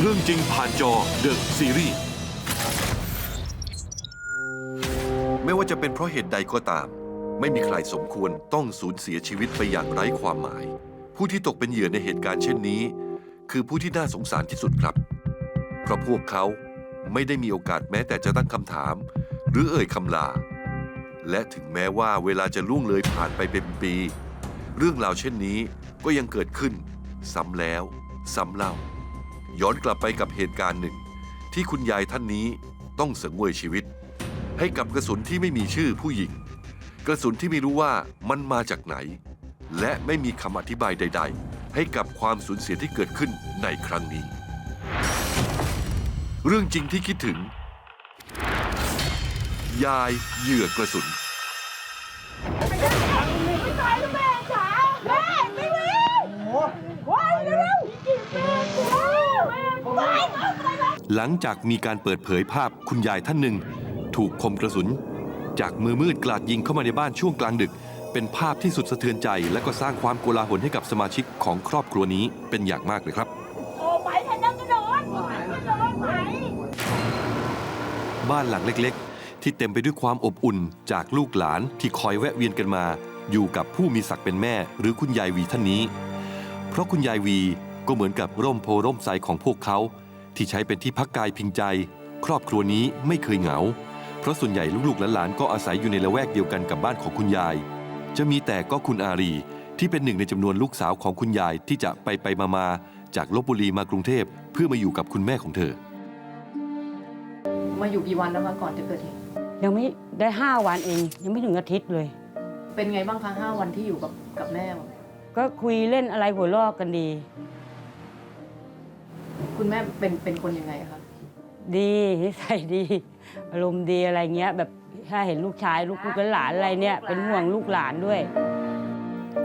เรื่องจริงผ่านจอเดอะซีรีส์ไม่ว่าจะเป็นเพราะเหตุใดก็ตาม ไม่มีใครสมควรต้องสูญเสียชีวิตไปอย่างไร้ความหมาย ผู้ที่ตกเป็นเหยื่อในเหตุการณ์เช่นนี้ คือผู้ที่น่าสงสารที่สุดครับ เพราะพวกเขาไม่ได้มีโอกาสแม้แต่จะตั้งคำถาม หรือเอ่ยคำลา และถึงแม้ว่าเวลาจะล่วงเลยผ่านไปเป็นปี เรื่องราวเช่นนี้ก็ยังเกิดขึ้น ซ้ำแล้ว ซ้ำเล่า ย้อนกลับไปกับเหตุการณ์หนึ่ง ที่คุณยายท่านนี้ต้องเสงเวยชีวิต ให้กับกระสุนที่ไม่มีชื่อผู้หญิง กระสุนที่ไม่รู้ว่ามันมาจากไหน และไม่มีคำอธิบายใด ๆ ให้กับความสูญเสียที่เกิดขึ้นในครั้งนี้ เรื่องจริงที่คิดถึง ยายเหยื่อกระสุน หลังจากมีการเปิดเผยภาพคุณยายท่านหนึ่ง ถูกคมกระสุน จากมือมืดกลาดยิงเข้ามาในบ้านช่วงกลางดึก เป็นภาพที่สุดสะเทือนใจ และก็สร้างความโกลาหลให้กับสมาชิกของครอบครัวนี้เป็นอย่างมากเลยครับโอ้ไปแทนนั่งกระโดดกระโดดไปบ้านหลังเล็กๆ ที่เต็มไปด้วยความอบอุ่นจากลูกหลานที่คอยแวะเวียนกันมา อยู่กับผู้มีศักดิ์เป็นแม่ หรือคุณยายวีท่านนี้ เพราะคุณยายวีก็เหมือนกับร่มโพร่มไทรของพวกเขา ที่ใช้เป็นที่พักกายพิงใจ ครอบครัวนี้ไม่เคยเหงา เพราะส่วนใหญ่ลูกๆหลานๆก็อาศัยอยู่ในละแวกเดียวกันกับบ้านของคุณยาย จะมีแต่ก็คุณอารี ที่เป็นหนึ่งในจำนวนลูกสาวของคุณยายที่จะไปไปมามาๆจากลบบุรีมากรุงเทพเพื่อมาอยู่กับคุณแม่ของเธอ มาอยู่กี่วันแล้วคะก่อนจะเกิดเหตุยังไม่ได้ห้าวันเอง ยังไม่ถึงอาทิตย์เลย เป็นไงบ้างคะห้าวันที่อยู่กับกับแม่ ก็คุยเล่นอะไรหัวลอกกันดี คุณแม่เป็นเป็นคนยังไงคะดีนิสัยดีอารมณ์ดีอะไรเงี้ย แบบถ้าเห็นลูกชายลูกลูกหลานอะไรเนี่ยเป็นห่วงลูกหลานด้วย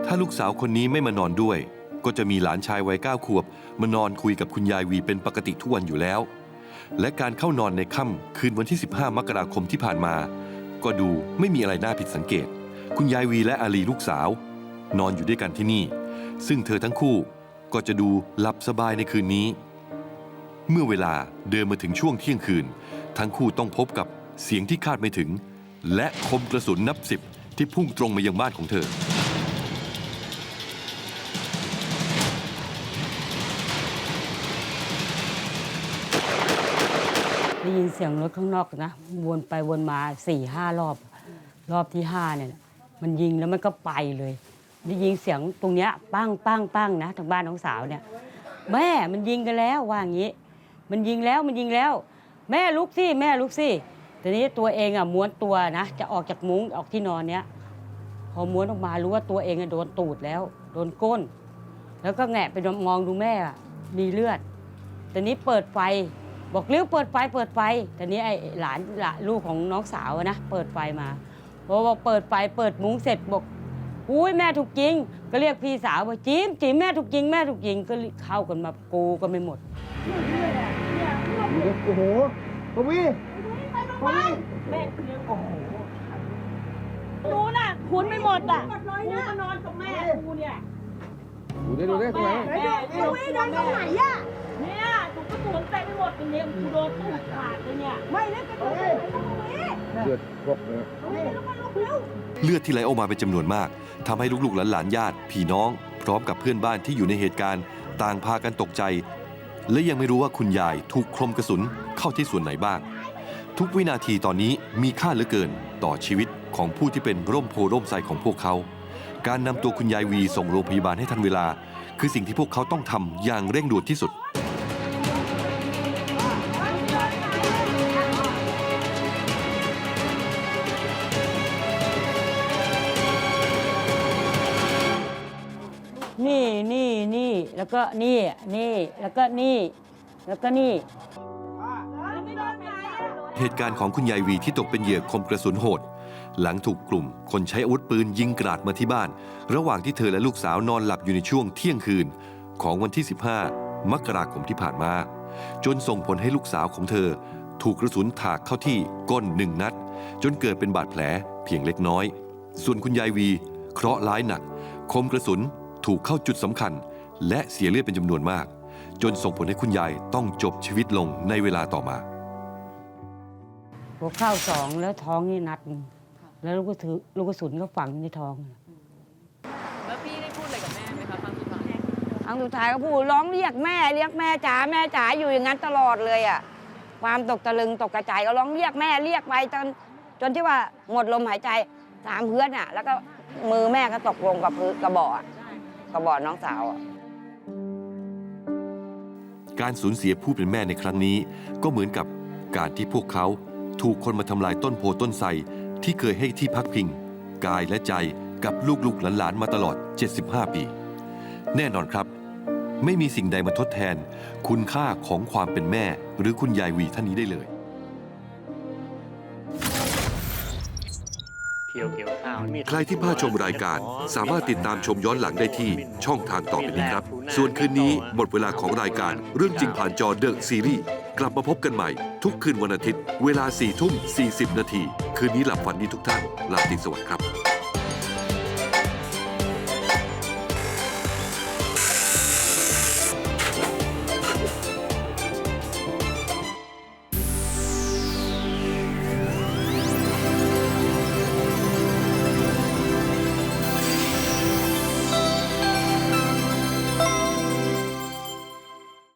ถ้าลูกสาวคนนี้ไม่มานอนด้วย ก็จะมีหลานชายวัยเก้าขวบมานอนคุยกับคุณยายวีเป็นปกติทุกวันอยู่แล้ว และการเข้านอนในค่ำคืนวันที่ 15 มกราคมที่ผ่านมา ก็ดูไม่มีอะไรน่าผิดสังเกต คุณยายวีและอาลีลูกสาว นอนอยู่ด้วยกันที่นี่ ซึ่งเธอทั้งคู่ก็จะดูหลับสบายในคืนนี้ เมื่อเวลาเดินมาถึงช่วงเที่ยงคืน ทั้งคู่ต้องพบกับเสียงที่คาดไม่ถึง และคมกระสุนนับสิบที่พุ่งตรงมายังบ้านของเธอ ได้ยินเสียงรถข้างนอกนะวนไปวนมาสี่ห้ารอบ รอบที่ห้าเนี่ยมันยิงแล้วมันก็ไปเลย ได้ยินเสียงตรงเนี้ยปั้งปั้งปั้งนะทางบ้านน้องสาวเนี่ย แม่มันยิงกันแล้วว่าอย่างนี้ มันยิงแล้วมันยิงแล้ว แม่ลุกสิแม่ลุกสิทีนี้ตัวเองอะม้วนตัวนะ จะออกจากมุ้งออกที่นอนเนี้ยพอม้วนออกมารู้ว่าตัวเองอะโดนตูดแล้ว โดนก้น แล้วก็แงะไปมองดูแม่อะมีเลือดต่นี้เปิดไฟบอกเร็วเปิดไฟเปิดไฟต่นี้ไอ้หลานหลานลูกของน้องสาวนะเปิดไฟมาพอบอกเปิดไฟเปิดมุ้งเสร็จบอกอุ้ยแม่ถูกยิง ก็เรียกพี่สาวบอกจิมจิมแม่ถูกยิงแม่ถูกยิงก็เข้ากันมากูก็ไม่หมด โอ้โหปวีปวีดูน่ะคุณไม่หมดอะกูก็นอนกับแม่กูเนี่ยดูได้ดูได้ตรงไหนแม่กูไม่นอนตรงไหนอะเนี่ยถูกกระสุนเต็มไปหมดเลยเนี่ยกูโดนตูดขาดเลยเนี่ยไม่เล่นกระสุนไหนตรงนี้เลือดพวกเนี่ยแล้วมันลุกเร็วเลือดที่ไหลออกมาเป็นจำนวนมากทำให้ลูกๆหลานๆญาติ พี่น้อง พร้อมกับเพื่อนบ้านที่อยู่ในเหตุการณ์ ต่างพากันตกใจ และยังไม่รู้ว่าคุณยายถูกคมกระสุนเข้าที่ส่วนไหนบ้าง ทุกวินาทีตอนนี้มีค่าเหลือเกินต่อชีวิตของผู้ที่เป็นร่มโพร่มไทรของพวกเขา การนำตัวคุณยายวีส่งโรงพยาบาลให้ทันเวลา คือสิ่งที่พวกเขาต้องทำอย่างเร่งด่วนที่สุด นี่นี่แล้วก็นี่นี่แล้วก็นี่แล้วก็นี่ เหตุการณ์ของคุณยายวีที่ตกเป็นเหยื่อคมกระสุนโหด หลังถูกกลุ่ม คนใช้อาวุธปืนยิงกราดมาที่บ้าน ระหว่างที่เธอและลูกสาวนอนหลับอยู่ในช่วงเที่ยงคืน ของวันที่ 15 มกราคมที่ผ่านมา จนส่งผลให้ลูกสาวของเธอ ถูกกระสุนถากเข้าที่ก้นหนึ่งนัด จนเกิดเป็นบาดแผลเพียงเล็กน้อย ส่วนคุณยายวี เคราะห์ร้ายหนัก คมกระสุน ถูกเข้าจุดสำคัญ และเสียเลือดเป็นจำนวนมาก จนส่งผลให้คุณยายต้องจบชีวิตลงในเวลาต่อมา หัวเข้าสองแล้วท้องนี่นัดหนึ่งแล้วลูกกระสุนลูกกระสุนก็ฝังในท้อง แล้วพี่ได้พูดอะไรกับแม่ไหมคะครั้งสุดท้ายครั้งสุดท้ายก็พูดร้องเรียกแม่เรียกแม่จ๋าแม่จ๋าอยู่อย่างนั้นตลอดเลยอะความตกตะลึงตกกระจายก็ร้องเรียกแม่เรียกไปจนจนที่ว่าหมดลมหายใจสามเพื่อนอะ แล้วก็มือแม่ก็ตกลงกับพื้นกระบอกอะ กระบอกน้องสาวอะการสูญเสียผู้เป็นแม่ในครั้งนี้ ก็เหมือนกับการที่พวกเขาถูกคนมาทำลายต้นโพต้นไทรที่เคยให้ที่พักพิง กายและใจกับลูกๆหลานๆมาตลอด 75 ปี แน่นอนครับ ไม่มีสิ่งใดมาทดแทน คุณค่าของความเป็นแม่ หรือคุณยายวีท่านนี้ได้เลย ใครที่พลาดชมรายการ สามารถติดตามชมย้อนหลังได้ที่ช่องทางต่อไปนี้ครับ ส่วนคืนนี้หมดเวลาของรายการเรื่องจริงผ่านจอเดอะซีรีส์กลับมาพบกันใหม่ ทุกคืนวันอาทิตย์ เวลา4ทุ่ม40 นาที คืนนี้หลับฝันดีทุกท่านลาตรีสวัสดิ์ครับ